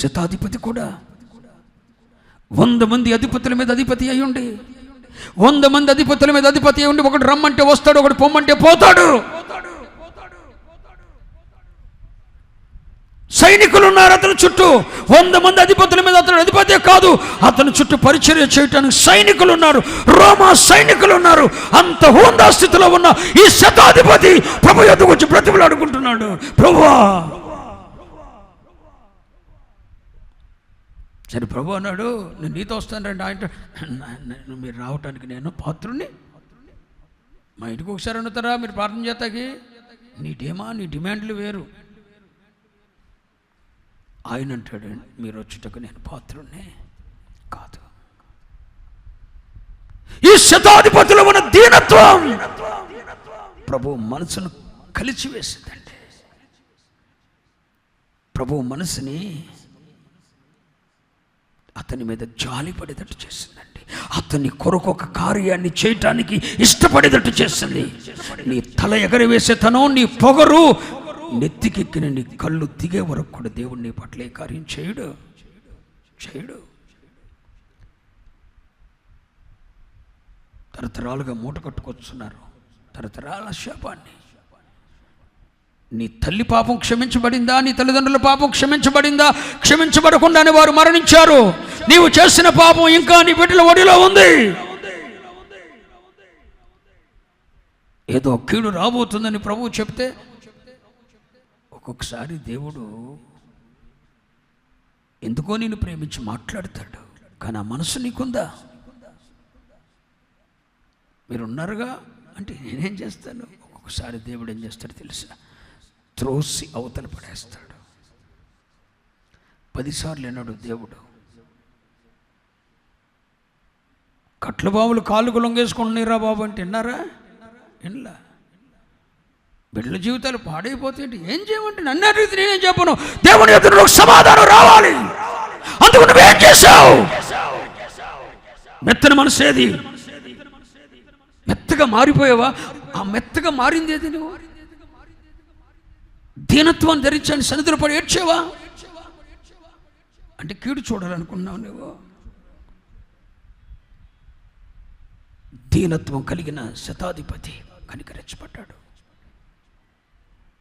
శతాధిపతి కూడా. వంద మంది అధిపతుల మీద అధిపతి అయ్యుండి వంద మంది అధిపతుల మీద అధిపతి అయ్యుండి ఒకడు రమ్మంటే వస్తాడు ఒకడు పొమ్మంటే పోతాడు. సైనికులు ఉన్నారు అతని చుట్టూ. వంద మంది అధిపతుల మీద అతను అధిపతి కాదు. అతని చుట్టూ పరిచర్య చేయటానికి సైనికులు ఉన్నారు. రోమా సైనికులు ఉన్నారు. అంత హోందా స్థితిలో ఉన్న ఈ శతాధిపతి ప్రభు ఎదుగు వచ్చి బ్రతిమలాడుకుంటున్నాడు. ప్రభువా సరే ప్రభు అన్నాడు నేను నీతో వస్తానండి ఆయన నేను మీరు రావటానికి నేను పాత్రుని మా ఇంటికి ఒకసారి అనుతారా మీరు ప్రార్థన చేస్తాకి? నీ డేమా నీ డిమాండ్లు వేరు. ఆయన అంటాడు మీరు వచ్చుటకు నేను పాత్రుణ్ణి కాదు. ఈ శతాధిపతిలో ఉన్న దీనత్వం. ప్రభు మనసును కలిచివేసిందండి ప్రభు మనసుని అతని మీద జాలి పడేటట్టు చేసిందండి. అతని కొరకు ఒక కార్యాన్ని చేయటానికి ఇష్టపడేటట్టు చేసింది. నీ తల ఎగరవేసేతనం నీ పొగరు నెత్తికెక్కిన నీ కళ్ళు దిగే వరకు కూడా దేవుడు నీ పట్ల ఏ కార్యం చేయడు. చేయడు. తరతరాలుగా మూట కట్టుకొస్తున్నారు తరతరాల శాపాన్ని నీ తల్లి పాపం క్షమించబడిందా? నీ తల్లిదండ్రుల పాపం క్షమించబడిందా? క్షమించబడకుండానే వారు మరణించారు. నీవు చేసిన పాపం ఇంకా నీ బిడ్డల ఒడిలో ఉంది. ఏదో కీడు రాబోతుందని ప్రభువు చెప్తే ఒక్కొక్కసారి దేవుడు ఎందుకో నేను ప్రేమించి మాట్లాడతాడు. కానీ ఆ మనసు నీకుందా? మీరున్నారుగా? అంటే నేనేం చేస్తాను? ఒక్కొక్కసారి దేవుడు ఏం చేస్తాడు తెలుసా? త్రోసి అవతల పడేస్తాడు. పదిసార్లు అన్నాడు దేవుడు. కట్ల బావులు కాళ్ళకు లొంగేసుకుంటున్నారా బాబు అంటే విన్నారా వినలా. బిడ్డల జీవితాలు పాడైపోతే ఏం చేయమంటే నన్ను అడిగితే నేనేం చెప్పను. దేవుని ఎదురు నువ్వు సమాధానం రావాలి. అందుకు నువ్వేం చేశావు? మెత్తన మనసు ఏది మెత్తగా మారిపోయావా? ఆ మెత్తగా మారింది ఏది నువ్వు? దీనత్వాన్ని ధరించాను సన్నిధిలో పడి ఏడ్చేవా? అంటే కీడు చూడాలనుకున్నావు నువ్వు. దీనత్వం కలిగిన శతాధిపతి కనికరించబడ్డాడు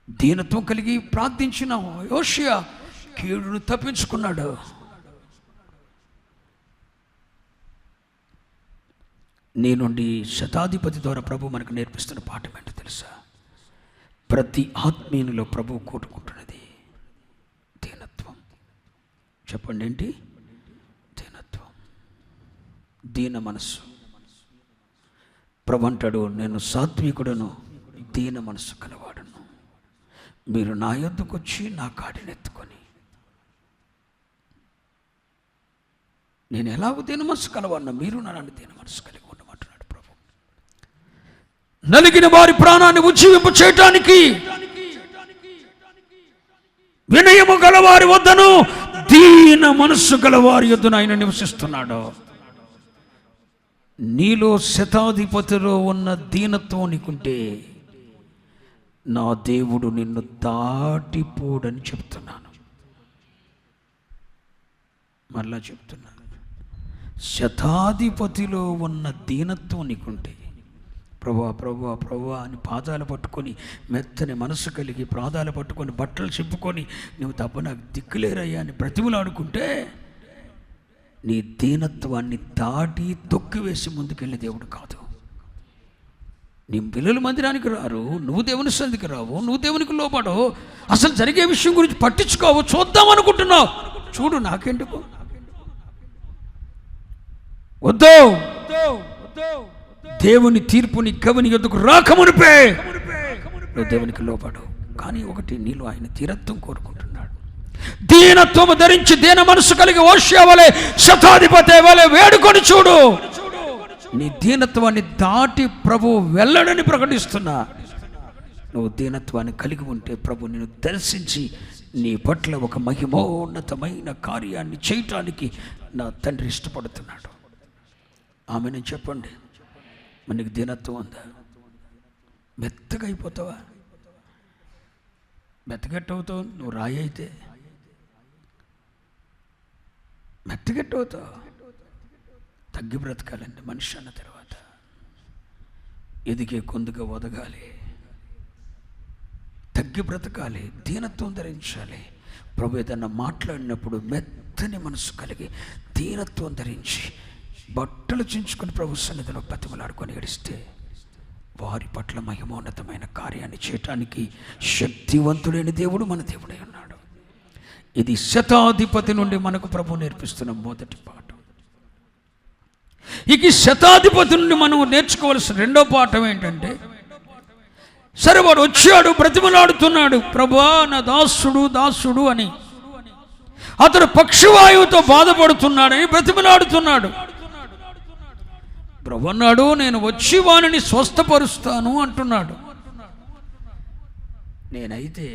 దీనత్వం కలిగి ప్రార్థించిన యోషియా కీడును తప్పించుకున్నాడు. నీ నుండి శతాధిపతి ద్వారా ప్రభు మనకు నేర్పిస్తున్న పాఠం ఏంటో తెలుసా? ప్రతి ఆత్మీయునిలో ప్రభువు కోరుకుంటున్నది దీనత్వం. చెప్పండి ఏంటి? దీనత్వం. దీన మనస్సు. ప్రభు అంటాడు నేను సాత్వికుడను దీన మనస్సు కలవాడను. మీరు నా యొద్దకు వచ్చి నా కాడినెత్తుకొని నేను ఎలాగో దీన మనసు కలవాడినా మీరు నన్ను దీన మనసు కలిగి నలిగిన వారి ప్రాణాన్ని ఉజ్జీవింపు చేయటానికి వినయము గలవారి వద్దను దీన మనస్సు గలవారి వద్దను ఆయన నివసిస్తున్నాడు. నీలో శతాధిపతిలో ఉన్న దీనత్వం నీకుంటే నా దేవుడు నిన్ను దాటిపోడని చెప్తున్నాను. మళ్ళా చెప్తున్నాను శతాధిపతిలో ఉన్న దీనత్వం నీకుంటే ప్రభా ప్రభా ప్రభా అని పాదాలు పట్టుకొని మెత్తని మనసు కలిగి పాదాలు పట్టుకొని బట్టలు చెప్పుకొని నువ్వు తప్ప నాకు దిక్కులేరయ్యా అని బ్రతిమలాడుకుంటే నీ దీనత్వాన్ని దాటి తొక్కివేసి ముందుకెళ్ళే దేవుడు కాదు. నీ పిల్లలు మందిరానికి రారు నువ్వు దేవుని సందికి రావు నువ్వు దేవునికి లోపడవు అసలు జరిగే విషయం గురించి పట్టించుకోవు చూద్దాం అనుకుంటున్నావు. చూడు నాకెందుకు? వద్దు. దేవుని తీర్పుని కవిని ఎందుకు రాకమునిపే. నువ్వు దేవునికి లోపడు కానీ ఒకటి నీలో ఆయన తీరత్వం కోరుకుంటున్నాడు. దీనత్వము ధరించి దీన మనసు కలిగి ఓష్యవలే శతాధిపతి వలె వేడుకొని చూడు. నీ దీనత్వాన్ని దాటి ప్రభు వెళ్ళడని ప్రకటిస్తున్నా. నువ్వు దీనత్వాన్ని కలిగి ఉంటే ప్రభు నిన్ను దర్శించి నీ పట్ల ఒక మహిమోన్నతమైన కార్యాన్ని చేయటానికి నా తండ్రి ఇష్టపడుతున్నాడు. ఆమెను చెప్పండి. మనకి దీనత్వం ఉందా? మెత్తగా అయిపోతావా? మెత్తగట్టవుతావు నువ్వు రాయి అయితే. మెత్తగెట్టవుతావు. తగ్గి బ్రతకాలండి మనిషి అన్న తర్వాత. ఎదిగే కొందుగా ఒదగాలి. తగ్గి బ్రతకాలి దీనత్వం ధరించాలి. ప్రభు ఏదన్నా మాట్లాడినప్పుడు మెత్తని మనసు కలిగి దీనత్వం ధరించి బట్టలు చించుకుని ప్రభు సన్నిధిలో బతిమలాడుకొని ఏడిస్తే వారి పట్ల మహిమోన్నతమైన కార్యాన్ని చేయటానికి శక్తివంతుడైన దేవుడు మన దేవుడే ఉన్నాడు. ఇది శతాధిపతి నుండి మనకు ప్రభు నేర్పిస్తున్న మొదటి పాఠం. ఇక ఈ శతాధిపతి నుండి మనం నేర్చుకోవాల్సిన రెండో పాఠం ఏంటంటే సరే వాడు వచ్చాడు బ్రతిమలాడుతున్నాడు ప్రభా నా దాసుడు దాసుడు అని. అతడు పక్షివాయువుతో బాధపడుతున్నాడని బ్రతిమలాడుతున్నాడు. ప్రభున్నాడు నేను వచ్చి వానిని స్వస్థపరుస్తాను అంటున్నాడు. నేనైతే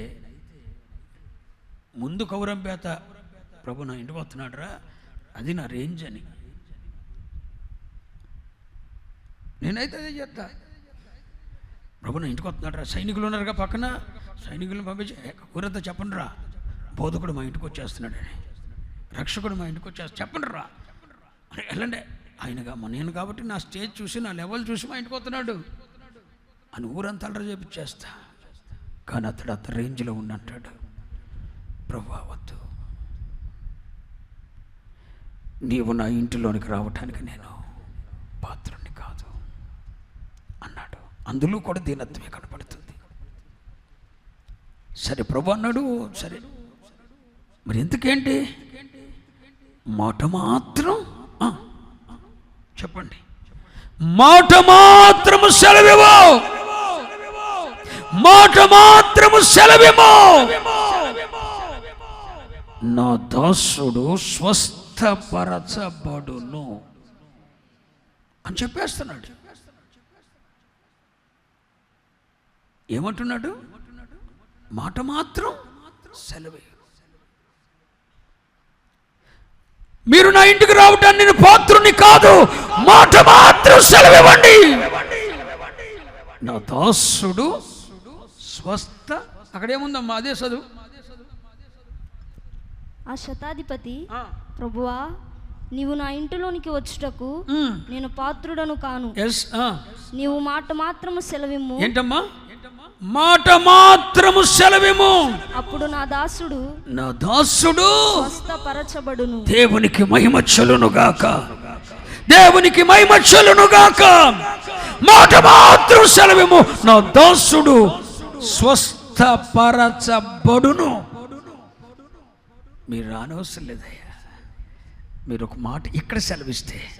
ముందు కౌరంపేత ప్రభు నా ఇంటికి వస్తున్నాడు రా అది నా రేంజ్ అని. నేనైతే అదే చేస్తా. ప్రభు నా ఇంటికి వస్తున్నాడు రా సైనికులు ఉన్నారుగా పక్కన సైనికులను పంపించి "ఏ, చెప్పండి రా బోధకుడు మా ఇంటికి వచ్చేస్తున్నాడని రక్షకుడు మా ఇంటికి వచ్చేస్తా చెప్పండి రా వెళ్ళండి ఆయనగా నేను కాబట్టి నా స్టేజ్ చూసి నా లెవెల్ చూసి మా ఇంటికి వస్తున్నాడు. అని ఊరంతా అల్లరి చేపిచ్చేస్తా కానీ అతడు అతని రేంజ్లో ఉన్నట్టాడు ప్రభా వద్దు. నీవు నా ఇంటిలోనికి రావటానికి నేను పాత్రని కాదు అన్నాడు. అందులో కూడా దీనత్వమే కనపడుతుంది. సరే ప్రభు అన్నాడు. సరే. మరి ఎందుకేంటి? మాట మాత్రం చెప్పండి. మాట మాత్రము సెలవివో మాట మాత్రము సెలవిమో. నా దాసుడు స్వస్థపరచబడును అని చెప్పేస్తున్నాడు. ఏమంటున్నాడు? మాట మాత్రం సెలవే. మీరు నా ఇంటికి రావటాన్ని నేను పాత్రుని కాదు. మాట మాత్రం సెలవివ్వండి. నా దాసుడు స్వస్థ. అక్కడేముందమ్మా అదే చదువు. ఆ శతాధిపతి ప్రభువా నీవు నా ఇంటిలోనికి వచ్చుటకు నేను పాత్రుడను కాను. నీవు మాట మాత్రము సెలవిమ్ము. ఏంటమ్మా? మాట మాత్రము సెలవిము. అప్పుడు నా దాసుడు నా దాసుడు స్వస్థపరచబడును. దేవునికి మహిమ చెలును గాక. దేవునికి మహిమ చెలును గాక. మాట మాత్రం సెలవిము. నా దాసుడు స్వస్థపరచబడును. మీరు రానవసరం లేదయ్యా. మీరు ఒక మాట ఇక్కడ సెలవిస్తే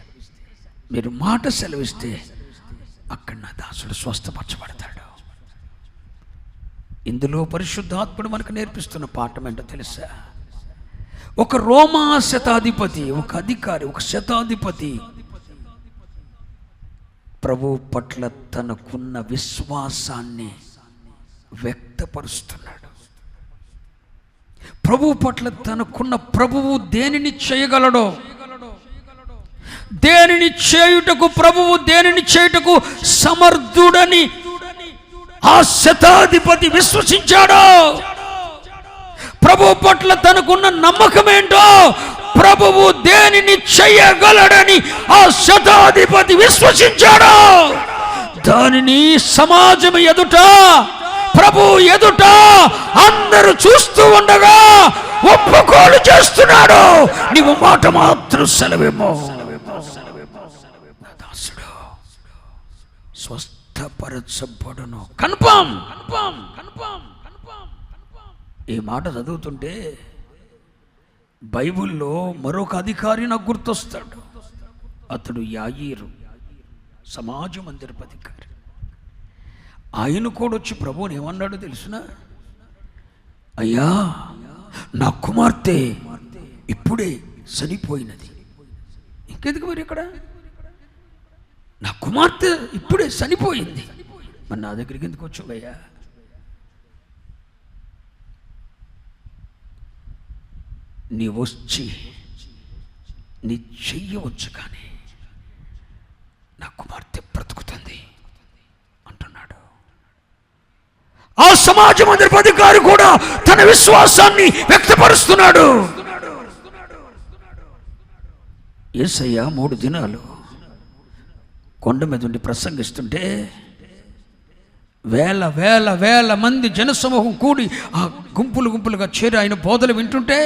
మీరు మాట సెలవిస్తే అక్కడ నా దాసుడు స్వస్థపరచబడతాడు. ఇందులో పరిశుద్ధాత్ముడు మనకు నేర్పిస్తున్న పాఠం ఏంటో తెలుసా? ఒక రోమా శతాధిపతి ఒక అధికారి ఒక శతాధిపతి ప్రభు పట్ల తనకున్న విశ్వాసాన్ని వ్యక్తపరుస్తున్నాడు. ప్రభు పట్ల తనకున్న ప్రభువు దేనిని చేయగలడో దేనిని చేయుటకు ప్రభువు దేనిని చేయుటకు సమర్థుడని ఆ శతాధిపతి విశ్వసించాడో. ప్రభు పట్ల తనకున్న నమ్మకం ఏంటో ప్రభువు దేనిని చెయ్యగలడని ఆ శతాధిపతి విశ్వసించాడో. దానిని సమాజం ఎదుట ప్రభు ఎదుట అందరూ చూస్తూ ఉండగా ఒప్పుకోలు చేస్తున్నాడు. నీవు మాట మాత్రం సెలవేమో నా దాసుడు సిద్ధపరచబడును. కన్ఫామ్! కన్ఫామ్! కన్ఫామ్! కన్ఫామ్! ఈ మాట చదువుతుంటే బైబిల్లో మరొక అధికారి నాకు గుర్తొస్తాడు. అతడు యాయీరు సమాజ మందిరపు అధికారి. ఆయన కూడా వచ్చి ప్రభువుని ఏమన్నాడో తెలుసునా? అయ్యా నా కుమార్తె ఇప్పుడే చనిపోయినది. ఇంకెందుకు మీరు ఇక్కడ? నా కుమార్తె ఇప్పుడే చనిపోయింది. మరి నా దగ్గరికి ఎందుకు వచ్చావయ్యా? నీ వచ్చి నీ చెయ్యవచ్చు కానీ నా కుమార్తె బ్రతుకుతుంది అంటున్నాడు. ఆ సమాజ అధిపతి గారు కూడా తన విశ్వాసాన్ని వ్యక్తపరుస్తున్నాడు. ఏసయ్య మూడు దినాలు కొండ మీద ఉండి ప్రసంగిస్తుంటే వేల వేల వేల మంది జనసమూహం కూడి ఆ గుంపులు గుంపులుగా చేరి ఆయన బోధలు వింటుంటే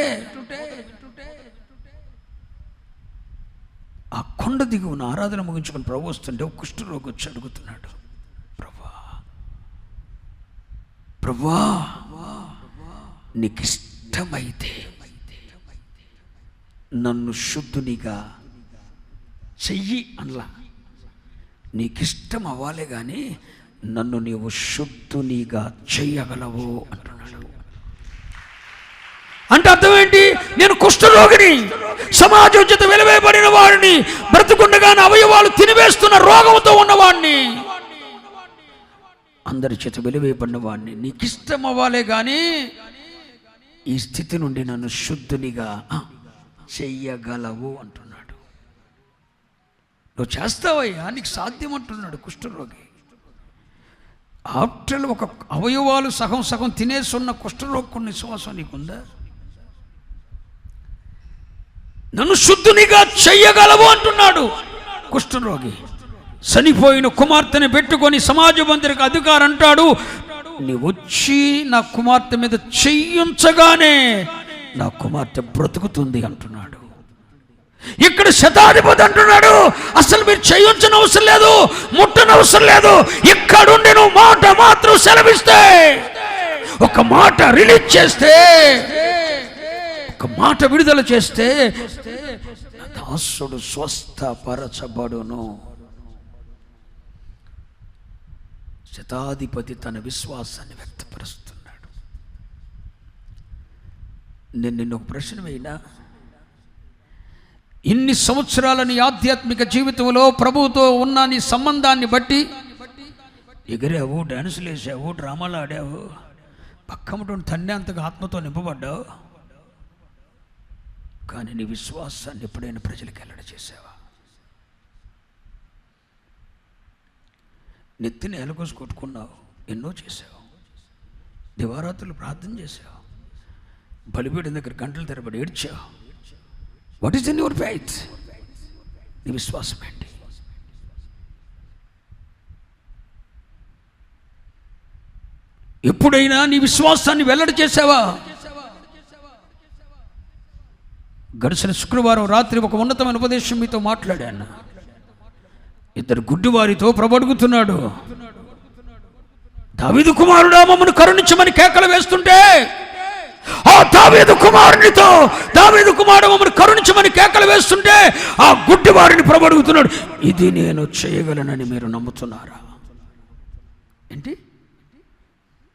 ఆ కొండ దిగువన ఆరాధన ముగించుకొని ప్రభు వస్తుంటే ఒక కుష్ఠరోగి వచ్చి అడుగుతున్నాడు. ప్రభా ప్రభా నీకు ఇష్టమైతే నన్ను శుద్ధునిగా చెయ్యి అనలా. నీకిష్టం అవ్వాలి కానీ నన్ను నీవు శుద్ధునిగా చెయ్యగలవు అంటున్నాడు. అంటే అర్థం ఏంటి? నేను కుష్ఠరోగిని సమాజం చేత వెలువేయబడిన వాడిని బ్రతుకుండగానే అవయవాలు తినివేస్తున్న రోగంతో ఉన్నవాడిని అందరి చేత వెలువేయబడిన వాడిని నీకు ఇష్టం అవ్వాలే కానీ ఈ స్థితి నుండి నన్ను శుద్ధునిగా చెయ్యగలవు అంటున్నాడు. నువ్వు చేస్తావయ్యా? నీకు సాధ్యం అంటున్నాడు కుష్ఠరోగి. ఆఫ్టర్ ఒక అవయవాలు సగం సగం తినేసున్న కుష్ఠరోగుని విశ్వాసం నీకుందా? నన్ను శుద్ధునిగా చెయ్యగలవు అంటున్నాడు కుష్ఠరోగి. చనిపోయిన కుమార్తెని పెట్టుకొని సమాజ మందిరికి అధికారం అంటాడు. నీ వచ్చి నా కుమార్తె మీద చెయ్యించగానే నా కుమార్తె బ్రతుకుతుంది అంటున్నాడు. ఇక్కడ శతాధిపతి అంటున్నాడు అసలు మీరు చేయొచ్చిన అవసరం లేదు ముట్టనవసరం లేదు ఇక్కడుండి నువ్వు మాట మాత్రం సెలవిస్తే ఒక మాట రిలీజ్ చేస్తే ఒక మాట విడుదల చేస్తే దాసుడు స్వస్థపరచబడును. శతాధిపతి తన విశ్వాసాన్ని వ్యక్తపరుస్తున్నాడు. నేను నిన్ను ఒక ప్రశ్న వేయినా? ఇన్ని సంవత్సరాల నీ ఆధ్యాత్మిక జీవితంలో ప్రభువుతో ఉన్న నీ సంబంధాన్ని బట్టి ఎగిరావు డాన్సులు వేసావు డ్రామాలు ఆడావు పక్కమటువంటి తండ్రి అంతగా ఆత్మతో నింపబడ్డావు. కానీ నీ విశ్వాసాన్ని ఎప్పుడైనా ప్రజలకు వెల్లడి చేసావా? నెత్తిని ఎలకోసి కొట్టుకున్నావు ఎన్నో చేసావు. దివారాత్రులు ప్రార్థన చేసావు. బలిపీడిన దగ్గర గంటలు తెరబడి ఏడ్చావు. What is in your faith నీ విశ్వాసం ఏంటి ఎప్పుడైనా నీ విశ్వాసాన్ని వెల్లడి చేసావా? గడిచిన శుక్రవారం రాత్రి ఒక ఉన్నతమైన ఉపదేశం మీతో మాట్లాడాను. ఇద్దరు గుడ్డివారితో ప్రభడుగుతున్నాడు దావిదు కుమారుడా మమ్మను కరుణించమని కేకలు వేస్తుంటే ఆ దావేదు కుమారునితో దావేదు కుమారుడు మమ్మల్ని కరుణించమని కేకలు వేస్తుంటే ఆ గుడ్డివారిని ప్రభడుగుతున్నాడు ఇది నేను చేయగలనని మీరు నమ్ముతున్నారా? ఏంటి?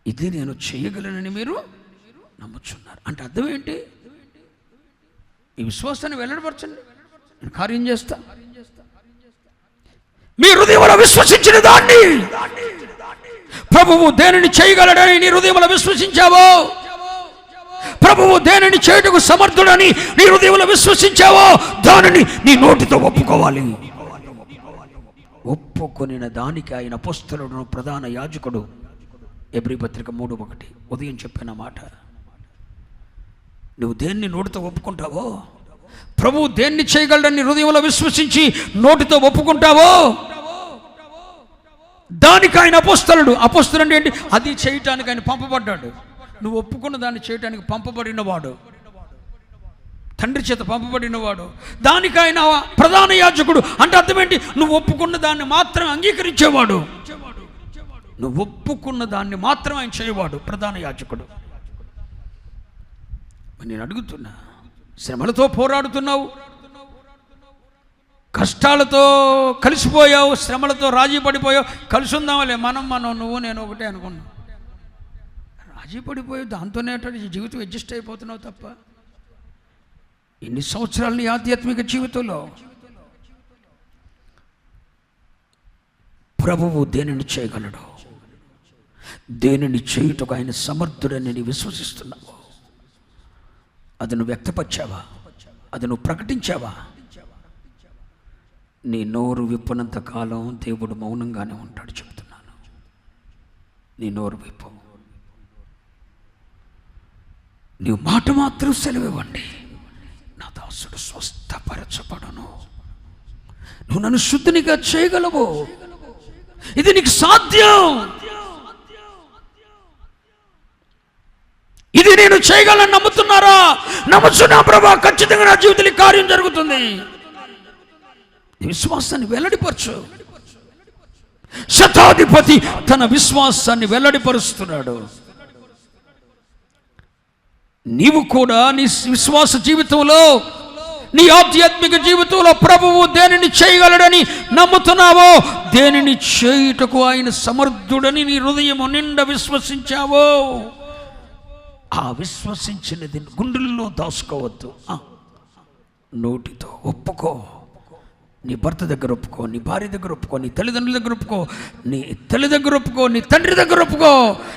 ఇది నేను చేయగలనని మీరు నమ్ముచున్నారు. అంటే అర్థం ఏంటి? ఈ విశ్వాసాన్ని వెల్లడపరచండి. నేను కార్యం చేస్తా. మీ హృదయంలో విశ్వసించిన దాన్ని. ప్రభువు దేనిని చేయగలడని నీ హృదయంలో విశ్వసించావో? ప్రభువు దేనిని చేయుటకు సమర్థుడని నీ హృదయంలో విశ్వసించావో దానిని నీ నోటితో ఒప్పుకోవాలి. ఒప్పుకొనిన దానికి ఆయన పుస్తలుడు ప్రధాన యాజకుడు. ఎబ్రి పత్రిక మూడు ఒకటి. ఉదయం చెప్పిన మాట. నువ్వు దేన్ని నోటితో ఒప్పుకుంటావో? ప్రభు దేన్ని చేయగలడని హృదయంలో విశ్వసించి నోటితో ఒప్పుకుంటావో? దానికి ఆయన అపోస్తలుడు. అపోస్తలు అంటే ఏంటి? అది చేయటానికి ఆయన పంపబడ్డాడు. నువ్వు ఒప్పుకున్న దాన్ని చేయటానికి పంపబడినవాడు. తండ్రి చేత పంపబడినవాడు. దానికి ఆయన ప్రధాన యాజకుడు. అంటే అర్థమేంటి నువ్వు ఒప్పుకున్న దాన్ని మాత్రం అంగీకరించేవాడు. నువ్వు ఒప్పుకున్న దాన్ని మాత్రం ఆయన చేయవాడు ప్రధాన యాజకుడు. నేను అడుగుతున్నా శ్రమలతో పోరాడుతున్నావు? కష్టాలతో కలిసిపోయావు? శ్రమలతో రాజీ పడిపోయావు కలిసి ఉందామలే మనం మనం నువ్వు నేను ఒకటే అనుకున్నాను రాజీ పడిపోయి దాంతోనే అటు జీవితం అడ్జస్ట్ అయిపోతున్నావు తప్ప ఎన్ని సంవత్సరాలు నీ ఆధ్యాత్మిక జీవితంలో ప్రభువు దేనిని చేయగలడు దేనిని చేయుటకు ఆయన సమర్థుడని నీ విశ్వసిస్తున్నావు. అది నువ్వు వ్యక్తపరిచావా? అది నువ్వు ప్రకటించావా? నీ నోరు విప్పనంత కాలం దేవుడు మౌనంగానే ఉంటాడు చెబుతున్నాను. నీ నోరు విప్పవు నీవు మాట మాత్రం సెలవివ్వండి. నా దాసుడు స్వస్థపరచబడును. నువ్వు నన్ను శుద్ధినిగా చేయగలవు. ఇది నీకు సాధ్యం. ఇది నేను చేయగలను నమ్ముతున్నారా? నమ్ముచున్నా ప్రభా ఖచ్చితంగా నా జీవితంలో కార్యం జరుగుతుంది. విశ్వాసాన్ని వెల్లడిపరచు. శతాధిపతి తన విశ్వాసాన్ని వెల్లడిపరుస్తున్నాడు. నీవు కూడా నీ విశ్వాస జీవితంలో నీ ఆధ్యాత్మిక జీవితంలో ప్రభువు దేనిని చేయగలడని నమ్ముతున్నావో దేనిని చేయుటకు ఆయన సమర్థుడని నీ హృదయము నిండా విశ్వసించావో ఆ విశ్వసించినది గుండెల్లో దాచుకోవద్దు. ఆ, నోటితో ఒప్పుకో. నీ భర్త దగ్గర ఒప్పుకో నీ భార్య దగ్గర ఒప్పుకో నీ తల్లిదండ్రుల దగ్గర ఒప్పుకో నీ తల్లి దగ్గర ఒప్పుకో నీ తండ్రి దగ్గర ఒప్పుకో.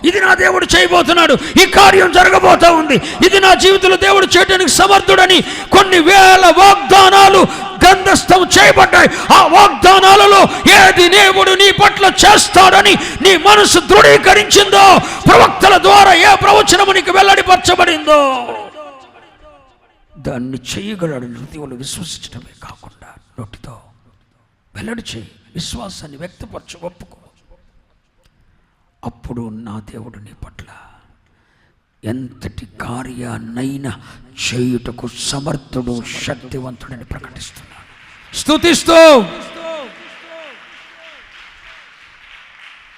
ఇది నా దేవుడు చేయబోతున్నాడు. ఈ కార్యం జరగబోతా ఉంది. ఇది నా జీవితంలో దేవుడు చేయడానికి సమర్థుడని కొన్ని వేల వాగ్దానాలు గంధస్థం చేయబడ్డాయి. ఆ వాగ్దానాలలో ఏది దేవుడు నీ పట్ల చేస్తాడని నీ మనసు దృఢీకరించిందో ప్రవక్తల ద్వారా ఏ ప్రవచనము నీకు వెల్లడిపరచబడిందో దాన్ని చేయగలడు హృదయంలో విశ్వసించడమే కాకుండా. నోటితో వెల్లడి చేయి విశ్వాసాన్ని వ్యక్తపరచు ఒప్పుకో. అప్పుడు నా దేవుడు నీ పట్ల ఎంతటి కార్యాన్నైనా చేయుటకు సమర్థుడు శక్తివంతుడని ప్రకటిస్తున్నాడు. స్థుతిస్తూ